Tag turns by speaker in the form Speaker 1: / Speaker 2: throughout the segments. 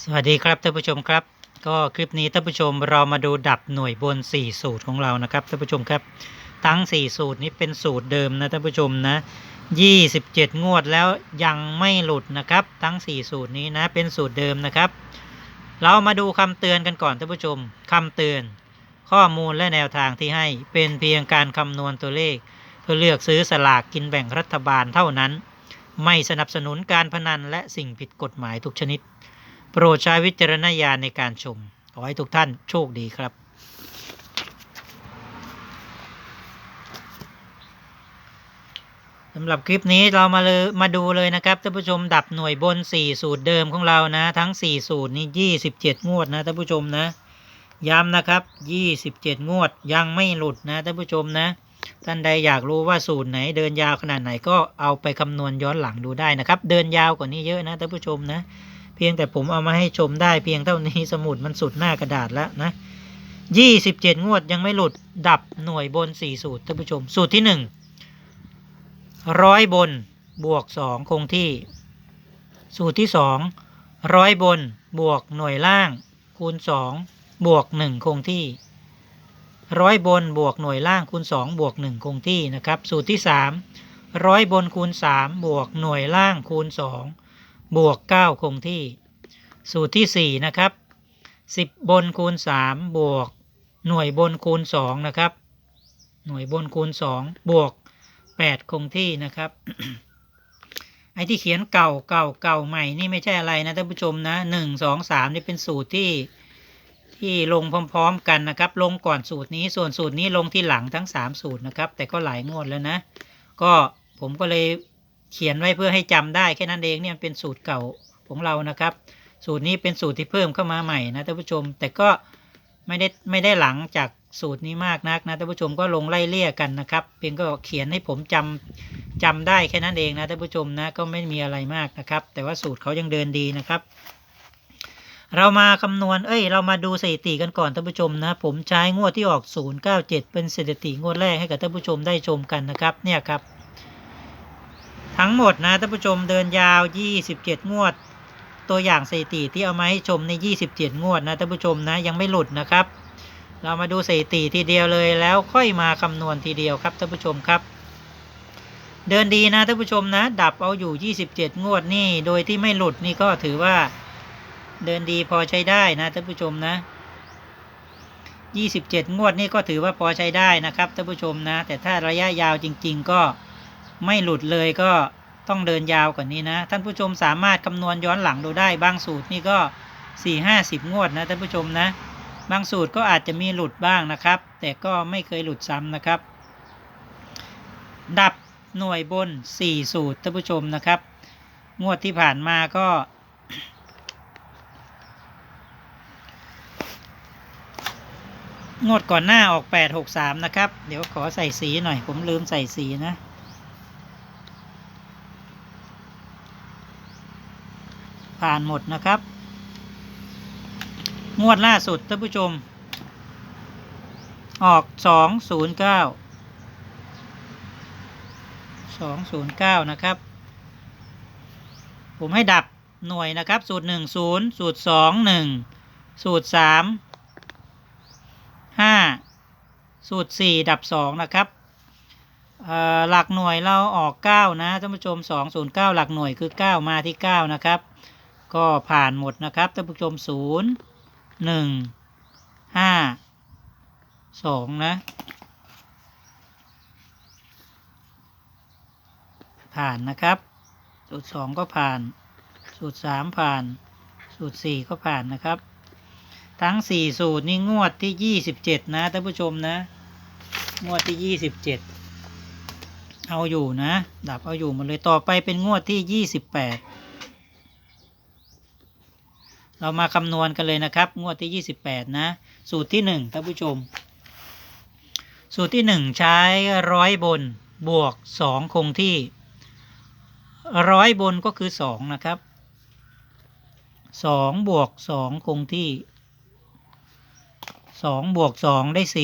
Speaker 1: สวัสดีครับท่านผู้ชมครับ ก็คลิปนี้ท่านผู้ชมเรามาดูดับหน่วยบน 4 สูตรของเรานะครับท่านผู้ชมครับ ทั้ง 4 สูตรนี้เป็นสูตรเดิมนะท่านผู้ชมนะ 27 งวดแล้วยังไม่หลุดนะครับ ทั้ง 4 สูตรนี้นะเป็นสูตรเดิมนะครับ เรามาดูคำเตือนกันก่อนท่านผู้ชมคำเตือน ข้อมูลและแนวทางที่ให้เป็นเพียงการคำนวณตัวเลข เพื่อเลือกซื้อสลากกินแบ่งรัฐบาลเท่านั้น ไม่สนับสนุนการพนันและสิ่งผิดกฎหมายทุกชนิด โปรดใช้วิจารณญาณในการชม ขอให้ทุกท่านโชคดีครับสำหรับคลิปนี้เรามาเลยมาดูเลยนะครับท่านผู้ชมดับหน่วยบน 4 สูตรเดิมของเรานะ ทั้ง 4 สูตรนี้27 งวดนะท่านผู้ชมนะ ย้ำนะครับ 27 งวดยังไม่หลุดนะท่านผู้ชมนะ ท่านใดอยากรู้ว่าสูตรไหนเดินยาวขนาดไหนก็เอาไปคำนวณย้อนหลังดูได้นะครับ เดินยาวกว่านี้เยอะนะท่านผู้ชมนะ เพียงแต่ผมเอามาให้ชมได้เพียงเท่านี้สมุดมันสุดหน้ากระดาษแล้วนะ27งวดยังไม่หลุดดับหน่วยบน4สูตรท่านผู้ชม สูตรที่1ร้อยบนบวก2คงที่ สูตรที่2ร้อยบนบวกหน่วยล่าง คูณ2บวก1คงที่ร้อยบนบวกหน่วยล่างคูณ2บวก1คงที่นะครับ สูตรที่3ร้อยบนคูณ3บวกหน่วยล่างคูณ2 บวก 9 คงที่ สูตรที่ 4 นะครับ 10 บนคูณ 3 บวก หน่วยบนคูณ 2 นะครับ หน่วยบนคูณ 2 บวก 8 คงที่นะครับ ไอ้ที่เขียนเก่าเก่าเก่าใหม่นี่ไม่ใช่อะไรนะท่านผู้ชมนะหนึ่งสองสามนี่เป็นสูตรที่ที่ลงพร้อม ๆ กันนะครับ ลงก่อนสูตรนี้ส่วนสูตรนี้ลงที่หลังทั้งสามสูตรนะครับ แต่ก็หลายงวดแล้วนะ ก็ผมก็เลย เขียนไว้เพื่อให้จำได้แค่นั้นเองเนี่ยเป็นสูตรเก่าของเรานะครับ สูตรนี้เป็นสูตรที่เพิ่มเข้ามาใหม่นะท่านผู้ชม แต่ก็ไม่ได้ไม่ได้หลังจากสูตรนี้มากนักนะท่านผู้ชมก็ลงไล่เลี่ยกันนะครับเพียงก็เขียนให้ผมจำจำได้แค่นั้นเองนะท่านผู้ชมนะก็ไม่มีอะไรมากนะครับ แต่ว่าสูตรเขายังเดินดีนะครับ เรามาคำนวณเอ้ย เรามาดูสถิติกันก่อนท่านผู้ชมนะผมใช้งวดที่ออก 097 เป็นสถิติงวดแรกให้กับท่านผู้ชมได้ชมกันนะครับเนี่ยครับ ทั้งหมดนะท่านผู้ชมเดินยาว 27 งวด ตัวอย่างสถิติที่เอามาให้ชมใน 27 งวดนะท่านผู้ชมนะยังไม่หลุดนะครับ เรามาดูสถิติทีเดียวเลยแล้วค่อยมาคำนวณทีเดียวครับท่านผู้ชมครับ เดินดีนะท่านผู้ชมนะ ดับเอาอยู่ 27 งวดนี่โดยที่ไม่หลุดนี่ก็ถือว่า เดินดีพอใช้ได้นะท่านผู้ชมนะ27 งวดนี่ก็ถือว่าพอใช้ได้นะครับท่านผู้ชมนะ แต่ถ้าระยะยาวจริง ๆ ก็ ไม่หลุดเลยก็ต้องเดินยาวกว่านี้นะ ท่านผู้ชมสามารถคำนวณย้อนหลังดูได้บางสูตรนี่ก็ 4-50 งวดนะท่านผู้ชมนะ บางสูตรก็อาจจะมีหลุดบ้างนะครับ แต่ก็ไม่เคยหลุดซ้ำนะครับ ดับหน่วยบน 4 สูตรท่านผู้ชมนะครับ งวดที่ผ่านมาก็งวดก่อนหน้าออก 863 นะครับ เดี๋ยวขอใส่สีหน่อย ผมลืมใส่สีนะ ผ่านหมดนะครับ งวดล่าสุดท่านผู้ชม ออก209 209นะครับ ผมให้ดับหน่วยนะครับ สูตร1 0สูตร2 1สูตร3 5สูตร4ดับ2นะครับหลักหน่วยเราออก 9 นะท่านผู้ชม 209 หลักหน่วยคือ 9 มาที่ 9 นะครับ ก็ผ่านหมดนะครับท่านผู้ชม0หนึ่งห้าสองนะผ่านนะครับ สูตรสองก็ผ่าน สูตรสามผ่าน สูตรสี่ก็ผ่านนะครับ ทั้งสี่สูตรนี่งวดที่ยี่สิบเจ็ดนะท่านผู้ชมนะ งวดที่ยี่สิบเจ็ดเอาอยู่นะ ดับเอาอยู่หมดเลยต่อไปเป็นงวดที่ยี่สิบแปด เรามาคำนวณกันเลยนะครับ งวดที่ 28 นะ สูตรที่1ท่านผู้ชม สูตรที่ 1 ใช้ร้อยบนบวก 2 คงที่ร้อยบนก็คือ 2 นะครับ 2 บวก 2 คงที่ 2 บวก 2 ได้ 4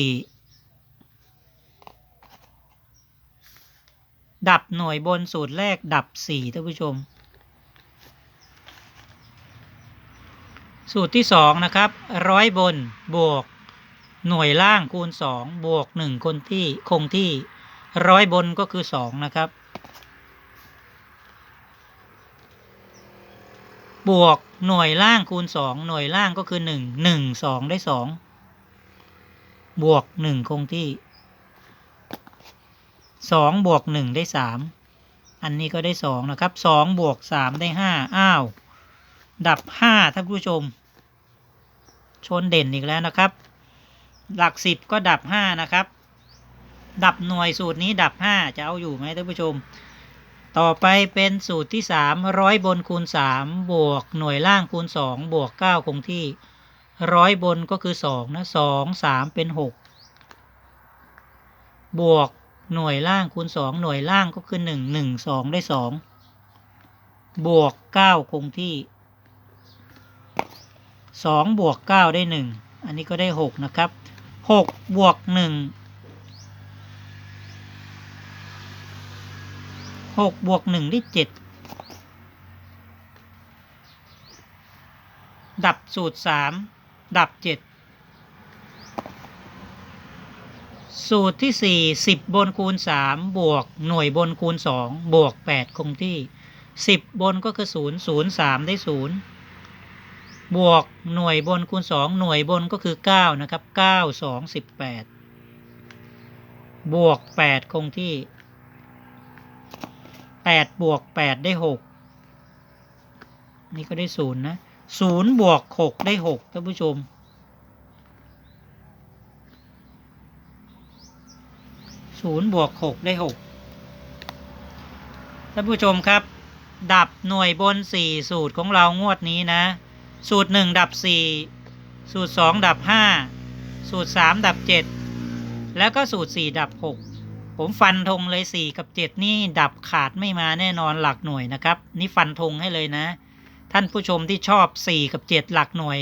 Speaker 1: ดับหน่วยบนสูตรแรกดับ 4ท่านผู้ชม สูตรที่สองนะครับร้อยบนบวก หน่วยล่างคูณสองบวกหนึ่งคนที่คงที่ร้อยบนก็คือสองนะครับ บวกหน่วยล่างคูณสองหน่วยล่างก็คือหนึ่งหนึ่งสองได้สองบวกหนึ่งคงที่สองบวกหนึ่งได้สามอันนี้ก็ได้สองนะครับสองบวกสามได้ห้าอ้าว ดับห้าท่านผู้ชม ชนเด่นอีกแล้วนะครับ หลักสิบก็ดับห้านะครับ ดับหน่วยสูตรนี้ดับห้าจะเอาอยู่ไหมท่านผู้ชม ต่อไปเป็นสูตรที่สามร้อยบนคูณสามบวกหน่วยล่างคูณสองบวกเก้าคงที่ร้อยบนก็คือสองนะสองสามเป็นหกบวกหน่วยล่างคูณสองหน่วยล่างก็คือหนึ่งหนึ่งสองได้สองบวกเก้าคงที่ สองบวกเก้าได้หนึ่งอันนี้ก็ได้หกนะครับหกบวกหนึ่งหกบวกหนึ่งได้เจ็ดดับสูตรสามดับเจ็ดสูตรที่สี่สิบบนคูณสามบวกหน่วยบนคูณสองบวกแปดคงที่สิบบนก็คือศูนย์ศูนย์สามได้ศูนย์ บวกหน่วยบนคูณสองหน่วยบนก็คือเก้านะครับเก้าสองสิบแปดบวกแปดคงที่แปดบวกแปดได้หกนี่ก็ได้ศูนย์นะศูนย์บวกหกได้หกท่านผู้ชมศูนย์บวกหกได้หกท่านผู้ชมครับ ดับหน่วยบนสี่สูตรของเรางวดนี้นะ สูตรหนึ่งดับสี่สูตรสองดับห้าสูตรสามดับเจ็ดแล้วก็สูตรสี่ดับหกผมฟันธงเลยสี่กับเจ็ดนี่ดับขาดไม่มาแน่นอนหลักหน่วยนะครับ นี่ฟันธงให้เลยนะ ท่านผู้ชมที่ชอบสี่กับเจ็ดหลักหน่วย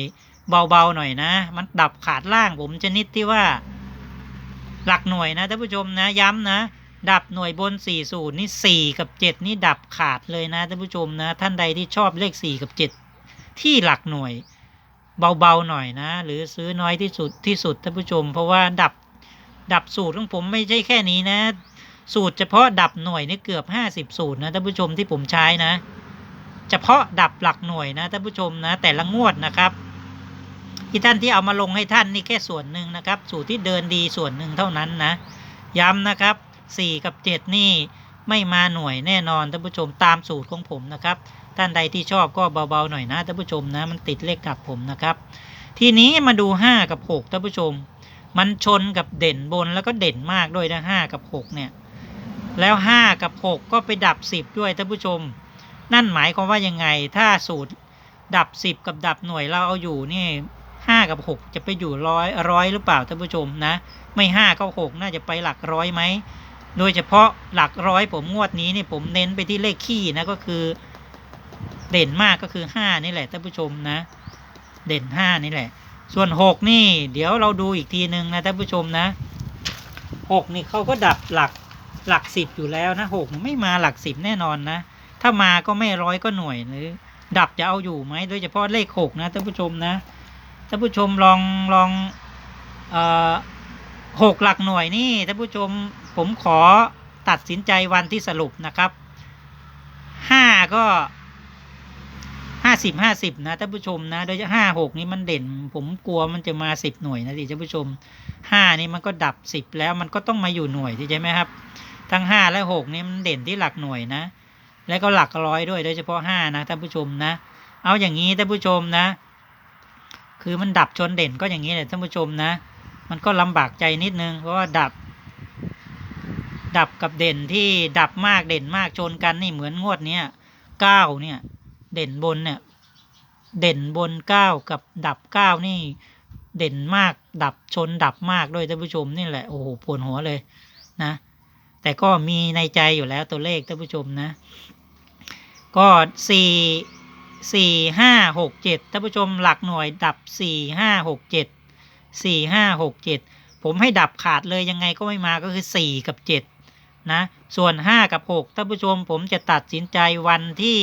Speaker 1: เบาๆหน่อยนะ มันดับขาดล่างผมจะนิดที่ว่า หลักหน่วยนะท่านผู้ชมนะย้ำนะดับหน่วยบน4ี่สูตรนี่สี่กับเจ็ดนี่ดับขาดเลยนะท่านผู้ชมนะ ท่านใดที่ชอบเลขสี่กับเจ็ด ที่หลักหน่วย เบาๆหน่อยนะ หรือซื้อน้อยที่สุดที่สุดท่านผู้ชม เพราะว่าดับดับสูตรของผมไม่ใช่แค่นี้นะ สูตรเฉพาะดับหน่วยนี่เกือบห้าสิบสูตรนะท่านผู้ชมที่ผมใช้นะ เฉพาะดับหลักหน่วยนะท่านผู้ชมนะ แต่ละงวดนะครับ ที่ท่านที่เอามาลงให้ท่านนี่แค่ส่วนหนึ่งนะครับ สูตรที่เดินดีส่วนหนึ่งเท่านั้นนะ ย้ำนะครับสี่กับเจ็ดนี่ไม่มาหน่วยแน่นอนท่านผู้ชมตามสูตรของผมนะครับ ท่านใดที่ชอบก็เบาๆหน่อยนะท่านผู้ชมนะ มันติดเลขดับผมนะครับ ทีนี้มาดูห้ากับหกท่านผู้ชม มันชนกับเด่นบนแล้วก็เด่นมากด้วยนะห้ากับหกเนี่ย แล้วห้ากับหกก็ไปดับสิบด้วยท่านผู้ชม นั่นหมายความว่ายังไงถ้าสูตรดับสิบกับดับหน่วยเราเอาอยู่นี่ห้ากับหกจะไปอยู่ร้อยร้อยหรือเปล่าท่านผู้ชมนะ ไม่ห้าก็หกน่าจะไปหลักร้อยไหมโดยเฉพาะหลักร้อยผมงวดนี้นี่ผมเน้นไปที่เลขขี้นะก็คือ เด่นมากก็คือห้านี่แหละท่านผู้ชมนะ เด่นห้านี่แหละ ส่วนหกนี่ เดี๋ยวเราดูอีกทีหนึ่งนะท่านผู้ชมนะหกนี่เขาก็ดับหลักหลักสิบอยู่แล้วนะหกไม่มาหลักสิบแน่นอนนะ ถ้ามาก็ไม่ร้อยก็หน่วยหรือ ดับจะเอาอยู่ไหมโดยเฉพาะเลขหกนะท่านผู้ชมนะท่านผู้ชมลองลองเอ่อหกหลักหน่วยนี่ท่านผู้ชมผมขอตัดสินใจวันที่สรุปนะครับห้าก็ สิบห้าสิบนะท่านผู้ชมนะโดยเฉพาะห้าหกนี้มันเด่น ผมกลัวมันจะมาสิบหน่วยนะสิท่านผู้ชมห้านี่มันก็ดับสิบแล้วมันก็ต้องมาอยู่หน่วยใช่ไหมครับ ทั้งห้าและหกนี่มันเด่นที่หลักหน่วยนะ แล้วก็หลักร้อยด้วยโดยเฉพาะห้านะท่านผู้ชมนะ เอาอย่างนี้ท่านผู้ชมนะ คือมันดับชนเด่นก็อย่างนี้แหละท่านผู้ชมนะ มันก็ลำบากใจนิดนึงเพราะว่าดับ ดับกับเด่นที่ดับมากเด่นมากชนกันนี่เหมือนงวดเนี้ยเก้าเนี่ยเด่นบนเนี่ย เด่นบนเก้ากับดับเก้านี่เด่นมากดับชนดับมากด้วยท่านผู้ชมนี่แหละโอ้โหปวดหัวเลยนะ แต่ก็มีในใจอยู่แล้วตัวเลขท่านผู้ชมนะ ก็สี่สี่ห้าหกเจ็ดท่านผู้ชมหลักหน่วยดับสี่ห้าหกเจ็ดสี่ห้าหกเจ็ดผมให้ดับขาดเลยยังไงก็ไม่มาก็คือสี่กับเจ็ดนะ ส่วนห้ากับหกท่านผู้ชมผมจะตัดสินใจวันที่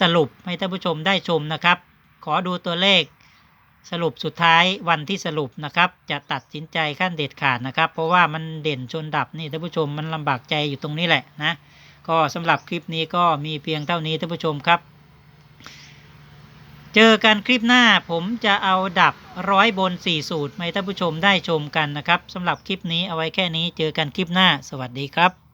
Speaker 1: สรุปให้ท่านผู้ชมได้ชมนะครับ ขอดูตัวเลขสรุปสุดท้ายวันที่สรุปนะครับ จะตัดสินใจขั้นเด็ดขาดนะครับ เพราะว่ามันเด่นชนดับนี่ท่านผู้ชมมันลำบากใจอยู่ตรงนี้แหละนะก็สำหรับคลิปนี้ก็มีเพียงเท่านี้ท่านผู้ชมครับ เจอกันคลิปหน้าผมจะเอาดับร้อยบนสี่สูตรให้ท่านผู้ชมได้ชมกันนะครับสำหรับคลิปนี้เอาไว้แค่นี้เจอกันคลิปหน้า สวัสดีครับ